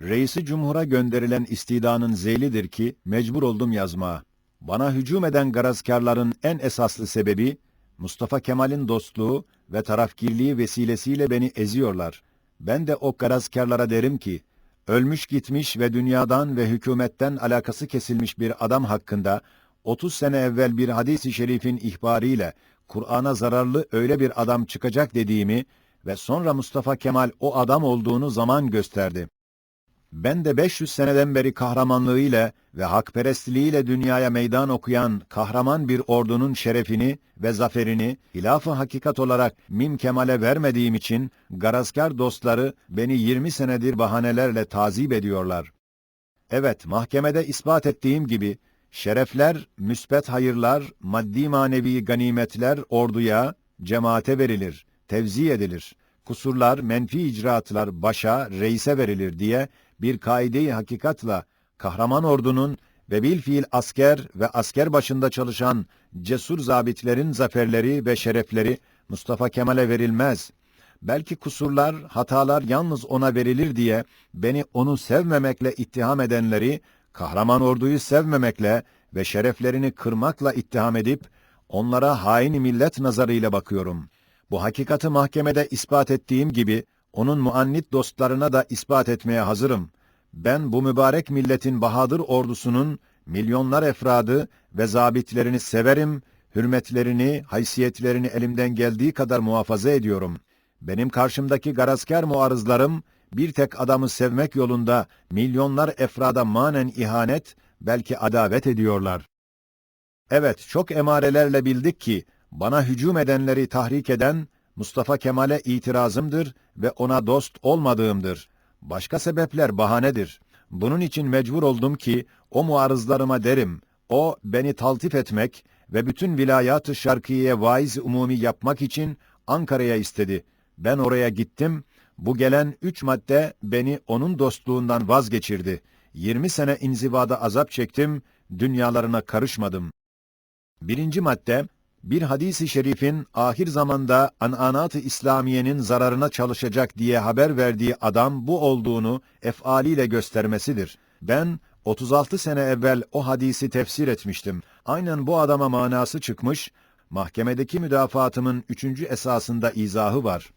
Reisi Cumhur'a gönderilen istidanın zeylidir ki mecbur oldum yazmaya. Bana hücum eden garazkarların en esaslı sebebi Mustafa Kemal'in dostluğu ve tarafgirliği vesilesiyle beni eziyorlar. Ben de o garazkarlara derim ki, ölmüş gitmiş ve dünyadan ve hükümetten alakası kesilmiş bir adam hakkında 30 sene evvel bir hadis-i şerifin ihbariyle Kur'an'a zararlı öyle bir adam çıkacak dediğimi ve sonra Mustafa Kemal o adam olduğunu zaman gösterdi. Ben de 500 seneden beri kahramanlığıyla ve hakperestliğiyle dünyaya meydan okuyan kahraman bir ordunun şerefini ve zaferini hilaf-ı hakikat olarak Mim Kemal'e vermediğim için garazkar dostları beni 20 senedir bahanelerle tazip ediyorlar. Evet, mahkemede ispat ettiğim gibi şerefler, müsbet hayırlar, maddi manevi ganimetler orduya, cemaate verilir, tevzi edilir. Kusurlar, menfi icraatlar başa, reise verilir diye bir kaide-i hakikatla kahraman ordunun ve bilfiil asker ve asker başında çalışan cesur zabitlerin zaferleri ve şerefleri Mustafa Kemal'e verilmez. Belki kusurlar, hatalar yalnız ona verilir diye beni onu sevmemekle ittiham edenleri, kahraman orduyu sevmemekle ve şereflerini kırmakla ittiham edip, onlara hain millet nazarıyla bakıyorum. Bu hakikati mahkemede ispat ettiğim gibi, onun muannit dostlarına da ispat etmeye hazırım. Ben bu mübarek milletin bahadır ordusunun milyonlar efradı ve zabitlerini severim, hürmetlerini, haysiyetlerini elimden geldiği kadar muhafaza ediyorum. Benim karşımdaki garazkar muarızlarım, bir tek adamı sevmek yolunda milyonlar efrada manen ihanet, belki adavet ediyorlar. Evet, çok emarelerle bildik ki, bana hücum edenleri tahrik eden, Mustafa Kemal'e itirazımdır ve ona dost olmadığımdır. Başka sebepler bahanedir. Bunun için mecbur oldum ki, o muarızlarıma derim, o beni taltif etmek ve bütün vilayat-ı şarkiyeye vaiz umumi yapmak için Ankara'ya istedi. Ben oraya gittim, bu gelen üç madde beni onun dostluğundan vazgeçirdi. 20 sene inzivada azap çektim, dünyalarına karışmadım. Birinci madde, bir hadisi şerifin ahir zamanda ananat-ı İslamiyenin zararına çalışacak diye haber verdiği adam bu olduğunu efaliyle göstermesidir. Ben 36 sene evvel o hadisi tefsir etmiştim. Aynen bu adama manası çıkmış, mahkemedeki müdafaatımın üçüncü esasında izahı var.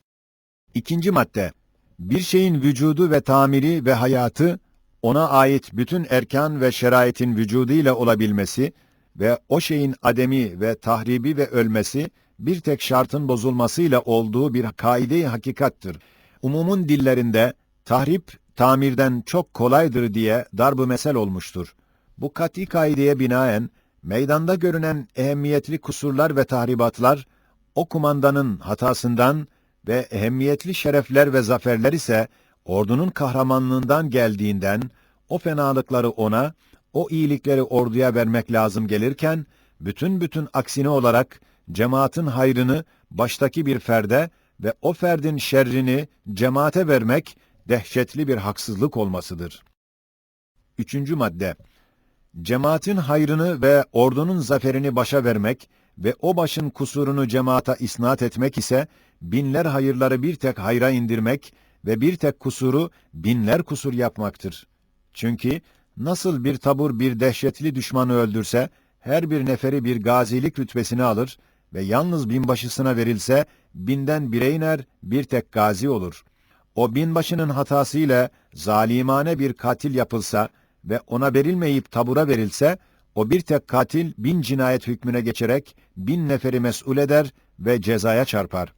İkinci madde, bir şeyin vücudu ve tamiri ve hayatı, ona ait bütün erkan ve şeraitin vücuduyla olabilmesi ve o şeyin ademi ve tahribi ve ölmesi, bir tek şartın bozulmasıyla olduğu bir kaide-i hakikattır. Umumun dillerinde, tahrip, tamirden çok kolaydır diye darb-ı mesel olmuştur. Bu kat'i kaideye binaen, meydanda görünen ehemmiyetli kusurlar ve tahribatlar, o kumandanın hatasından ve ehemmiyetli şerefler ve zaferler ise ordunun kahramanlığından geldiğinden o fenalıkları ona, o iyilikleri orduya vermek lazım gelirken bütün bütün aksine olarak cemaatin hayrını baştaki bir ferde ve o ferdin şerrini cemaate vermek dehşetli bir haksızlık olmasıdır. Üçüncü madde Cemaatin hayrını ve ordunun zaferini başa vermek ve o başın kusurunu cemaata isnat etmek ise binler hayırları bir tek hayra indirmek ve bir tek kusuru binler kusur yapmaktır. Çünkü nasıl bir tabur bir dehşetli düşmanı öldürse, her bir neferi bir gazilik rütbesini alır ve yalnız binbaşısına verilse, binden bire iner, bir tek gazi olur. O binbaşının hatasıyla zalimane bir katil yapılsa ve ona verilmeyip tabura verilse, o bir tek katil bin cinayet hükmüne geçerek bin neferi mesul eder ve cezaya çarpar.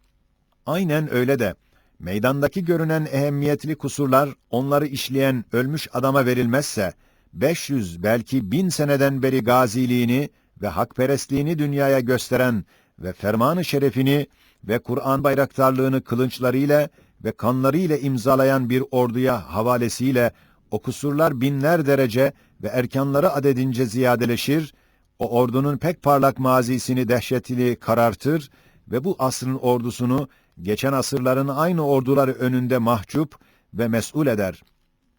Aynen öyle de, meydandaki görünen ehemmiyetli kusurlar onları işleyen ölmüş adama verilmezse, 500 belki bin seneden beri gaziliğini ve hakperestliğini dünyaya gösteren ve fermanı şerefini ve Kur'an bayraktarlığını kılınçlarıyla ve kanlarıyla imzalayan bir orduya havalesiyle o kusurlar binler derece ve erkanları adedince ziyadeleşir, o ordunun pek parlak mazisini dehşetli karartır ve bu asrın ordusunu geçen asırların aynı orduları önünde mahcup ve mesul eder.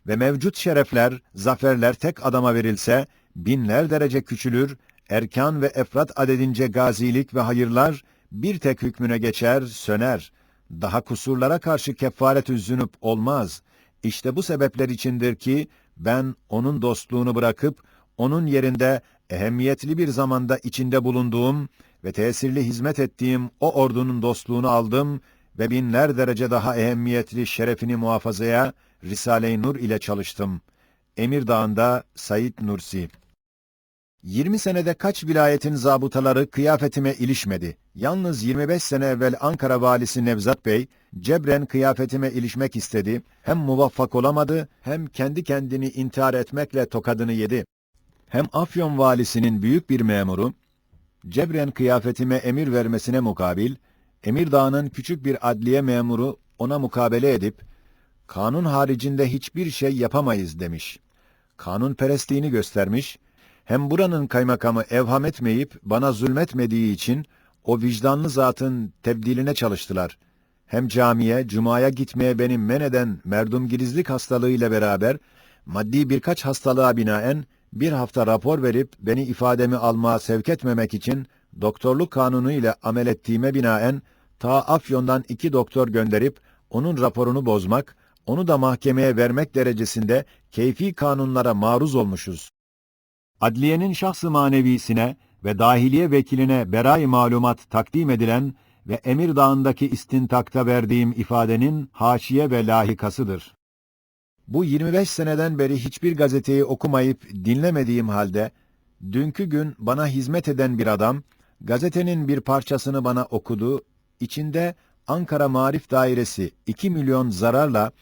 Ve mevcut şerefler, zaferler tek adama verilse, binler derece küçülür, erkan ve efrat adedince gazilik ve hayırlar bir tek hükmüne geçer, söner. Daha kusurlara karşı kefaret zünüp olmaz. İşte bu sebepler içindir ki ben onun dostluğunu bırakıp onun yerinde ehemmiyetli bir zamanda içinde bulunduğum ve tesirli hizmet ettiğim o ordunun dostluğunu aldım ve binler derece daha ehemmiyetli şerefini muhafazaya Risale-i Nur ile çalıştım. Emirdağ'ında Said Nursi 20 senede kaç vilayetin zabıtaları kıyafetime ilişmedi. Yalnız 25 sene evvel Ankara valisi Nevzat Bey, cebren kıyafetime ilişmek istedi. Hem muvaffak olamadı, hem kendi kendini intihar etmekle tokadını yedi. Hem Afyon valisinin büyük bir memuru, cebren kıyafetime emir vermesine mukabil, Emirdağ'ın küçük bir adliye memuru ona mukabele edip, kanun haricinde hiçbir şey yapamayız demiş. Kanun perestliğini göstermiş, hem buranın kaymakamı evham etmeyip bana zulmetmediği için o vicdanlı zatın tebdiline çalıştılar. Hem camiye, cumaya gitmeye benim men eden merdumgirizlik hastalığıyla beraber maddi birkaç hastalığa binaen bir hafta rapor verip beni ifademi almaya sevk etmemek için doktorluk kanunu ile amel ettiğime binaen ta Afyon'dan iki doktor gönderip onun raporunu bozmak, onu da mahkemeye vermek derecesinde keyfi kanunlara maruz olmuşuz. Adliyenin şahsı manevisine ve dahiliye vekiline beray malumat takdim edilen ve Emir Dağı'ndaki istintakta verdiğim ifadenin haşiye ve lahikasıdır. Bu 25 seneden beri hiçbir gazeteyi okumayıp dinlemediğim halde, dünkü gün bana hizmet eden bir adam, gazetenin bir parçasını bana okudu, içinde Ankara Marif Dairesi 2 milyon zararla,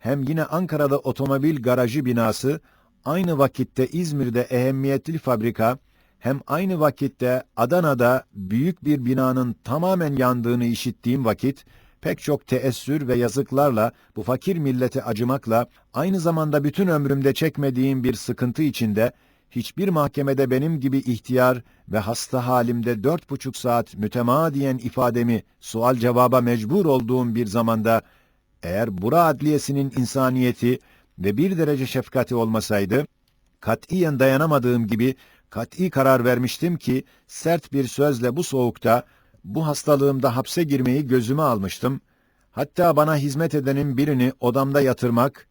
hem yine Ankara'da otomobil garajı binası, aynı vakitte İzmir'de ehemmiyetli fabrika, hem aynı vakitte Adana'da büyük bir binanın tamamen yandığını işittiğim vakit, pek çok teessür ve yazıklarla, bu fakir millete acımakla, aynı zamanda bütün ömrümde çekmediğim bir sıkıntı içinde, hiçbir mahkemede benim gibi ihtiyar ve hasta halimde dört buçuk saat mütemadiyen ifademi sual cevaba mecbur olduğum bir zamanda, eğer Bura Adliyesi'nin insaniyeti ve bir derece şefkati olmasaydı, katiyen dayanamadığım gibi kat'i karar vermiştim ki, sert bir sözle bu soğukta, bu hastalığımda hapse girmeyi gözüme almıştım. Hatta bana hizmet edenin birini odamda yatırmak,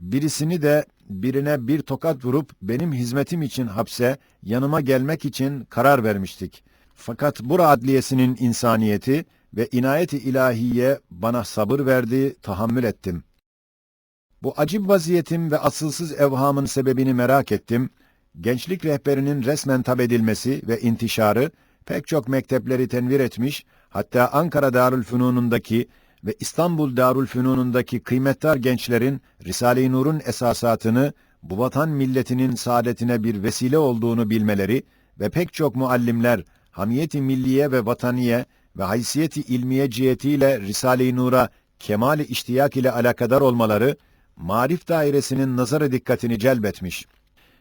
birisini de birine bir tokat vurup benim hizmetim için hapse, yanıma gelmek için karar vermiştik. Fakat Bura Adliyesi'nin insaniyeti ve inayeti ilahiye bana sabır verdi, tahammül ettim. Bu acib vaziyetim ve asılsız evhamın sebebini merak ettim. Gençlik rehberinin resmen tab edilmesi ve intişarı pek çok mektepleri tenvir etmiş, hatta Ankara Darülfünun'undaki ve İstanbul Darülfünun'undaki kıymetdar gençlerin Risale-i Nur'un esasatını bu vatan milletinin saadetine bir vesile olduğunu bilmeleri ve pek çok muallimler hamiyeti milliye ve vataniye ve haysiyeti ilmiye cihetiyle Risale-i Nur'a kemali iştiyak ile alakadar olmaları marif dairesinin nazara dikkatini celbetmiş.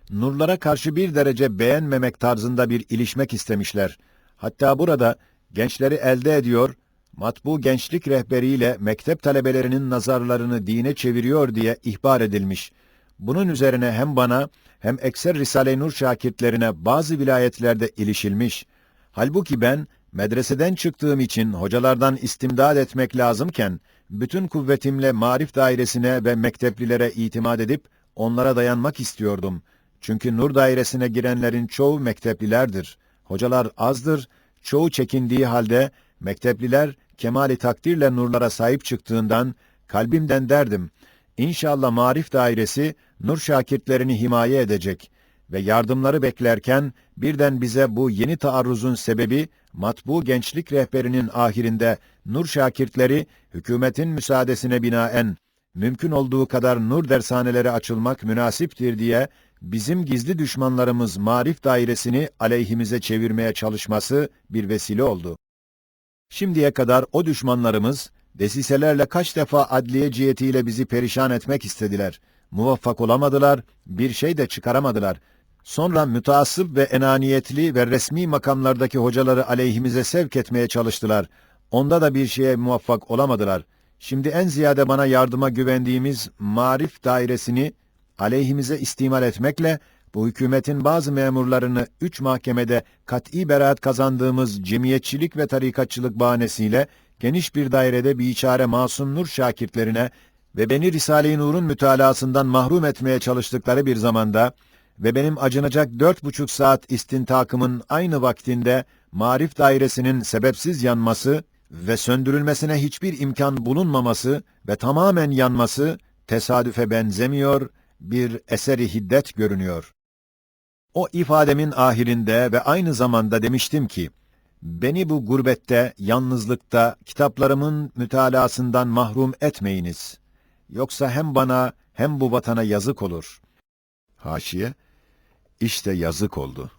Nurlara karşı bir derece beğenmemek tarzında bir ilişmek istemişler. Hatta burada gençleri elde ediyor, matbu gençlik rehberiyle mektep talebelerinin nazarlarını dine çeviriyor diye ihbar edilmiş. Bunun üzerine hem bana hem ekser Risale-i Nur şakirtlerine bazı vilayetlerde ilişilmiş. Halbuki ben medreseden çıktığım için hocalardan istimdad etmek lazımken, bütün kuvvetimle marif dairesine ve mekteplilere itimat edip onlara dayanmak istiyordum. Çünkü nur dairesine girenlerin çoğu mekteplilerdir. Hocalar azdır, çoğu çekindiği halde mektepliler kemali takdirle nurlara sahip çıktığından kalbimden derdim. İnşallah marif dairesi nur şakirtlerini himaye edecek ve yardımları beklerken birden bize bu yeni taarruzun sebebi matbu gençlik rehberinin ahirinde nur şakirtleri hükümetin müsaadesine binaen mümkün olduğu kadar nur dershaneleri açılmak münasiptir diye bizim gizli düşmanlarımız marif dairesini aleyhimize çevirmeye çalışması bir vesile oldu. Şimdiye kadar o düşmanlarımız desiselerle kaç defa adliye cihetiyle bizi perişan etmek istediler. Muvaffak olamadılar, bir şey de çıkaramadılar. Sonra müteassıp ve enaniyetli ve resmi makamlardaki hocaları aleyhimize sevk etmeye çalıştılar. Onda da bir şeye muvaffak olamadılar. Şimdi en ziyade bana yardıma güvendiğimiz marif dairesini aleyhimize istimal etmekle bu hükümetin bazı memurlarını üç mahkemede kat'i beraat kazandığımız cemiyetçilik ve tarikatçılık bahanesiyle geniş bir dairede biçare masum nur şakirtlerine ve beni Risale-i Nur'un mütalasından mahrum etmeye çalıştıkları bir zamanda ve benim acınacak dört buçuk saat istintakımın aynı vaktinde marif dairesinin sebepsiz yanması ve söndürülmesine hiçbir imkan bulunmaması ve tamamen yanması tesadüfe benzemiyor, bir eseri hiddet görünüyor. O ifademin ahirinde ve aynı zamanda demiştim ki, beni bu gurbette, yalnızlıkta, kitaplarımın mütalasından mahrum etmeyiniz. Yoksa hem bana hem bu vatana yazık olur. Haşiye, işte yazık oldu.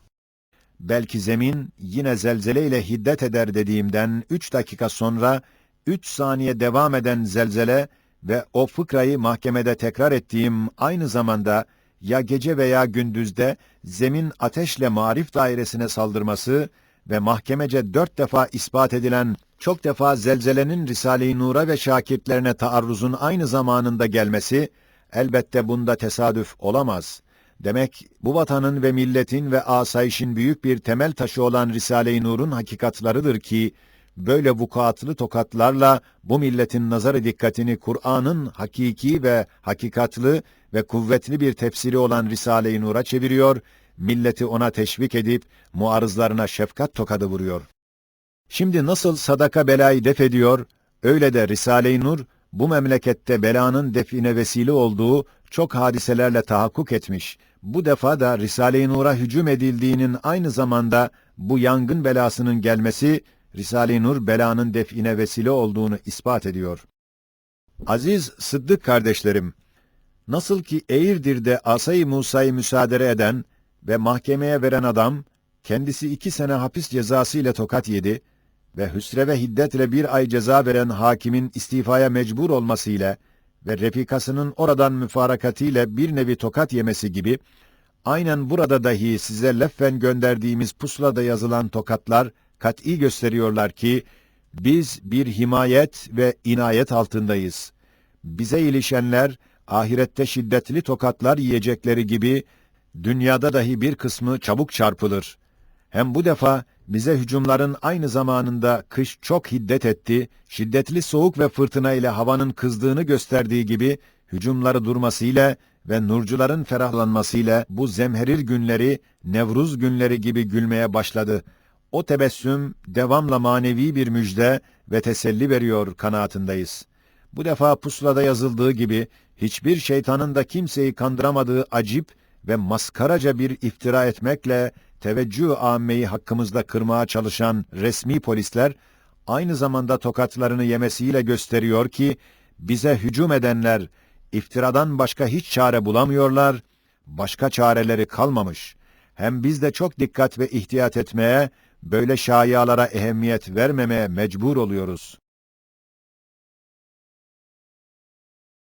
Belki zemin yine zelzeleyle hiddet eder dediğimden üç dakika sonra, üç saniye devam eden zelzele ve o fıkrayı mahkemede tekrar ettiğim aynı zamanda ya gece veya gündüzde zemin ateşle marif dairesine saldırması ve mahkemece dört defa ispat edilen çok defa zelzelenin Risale-i Nur'a ve şakirtlerine taarruzun aynı zamanında gelmesi, elbette bunda tesadüf olamaz. Demek bu vatanın ve milletin ve asayişin büyük bir temel taşı olan Risale-i Nur'un hakikatlarıdır ki, böyle vukuatlı tokatlarla bu milletin nazarı dikkatini Kur'an'ın hakiki ve hakikatlı ve kuvvetli bir tefsiri olan Risale-i Nur'a çeviriyor, milleti ona teşvik edip muarızlarına şefkat tokadı vuruyor. Şimdi nasıl sadaka belayı def ediyor, öyle de Risale-i Nur bu memlekette belanın define vesile olduğu çok hadiselerle tahakkuk etmiş. Bu defa da Risale-i Nur'a hücum edildiğinin aynı zamanda bu yangın belasının gelmesi Risale-i Nur belanın define vesile olduğunu ispat ediyor. Aziz Sıddık kardeşlerim, nasıl ki Eğirdir'de Asay-ı Musa'yı müsaade eden ve mahkemeye veren adam, kendisi iki sene hapis cezası ile tokat yedi ve hüsre ve hiddetle bir ay ceza veren hakimin istifaya mecbur olmasıyla ve refikasının oradan müfarakatiyle bir nevi tokat yemesi gibi, aynen burada dahi size leffen gönderdiğimiz pusulada yazılan tokatlar, kat'î gösteriyorlar ki, biz bir himayet ve inayet altındayız. Bize ilişenler, ahirette şiddetli tokatlar yiyecekleri gibi, dünyada dahi bir kısmı çabuk çarpılır. Hem bu defa bize hücumların aynı zamanında kış çok hiddet etti, şiddetli soğuk ve fırtına ile havanın kızdığını gösterdiği gibi, hücumları durmasıyla ve nurcuların ferahlanmasıyla bu zemherir günleri, Nevruz günleri gibi gülmeye başladı. O tebessüm devamla manevi bir müjde ve teselli veriyor kanaatindayız. Bu defa pusulada yazıldığı gibi hiçbir şeytanın da kimseyi kandıramadığı acip ve maskaraca bir iftira etmekle teveccüh âmmeyi hakkımızda kırmaya çalışan resmi polisler aynı zamanda tokatlarını yemesiyle gösteriyor ki bize hücum edenler iftiradan başka hiç çare bulamıyorlar, başka çareleri kalmamış. Hem biz de çok dikkat ve ihtiyat etmeye, böyle şayialara ehemmiyet vermemeye mecbur oluyoruz.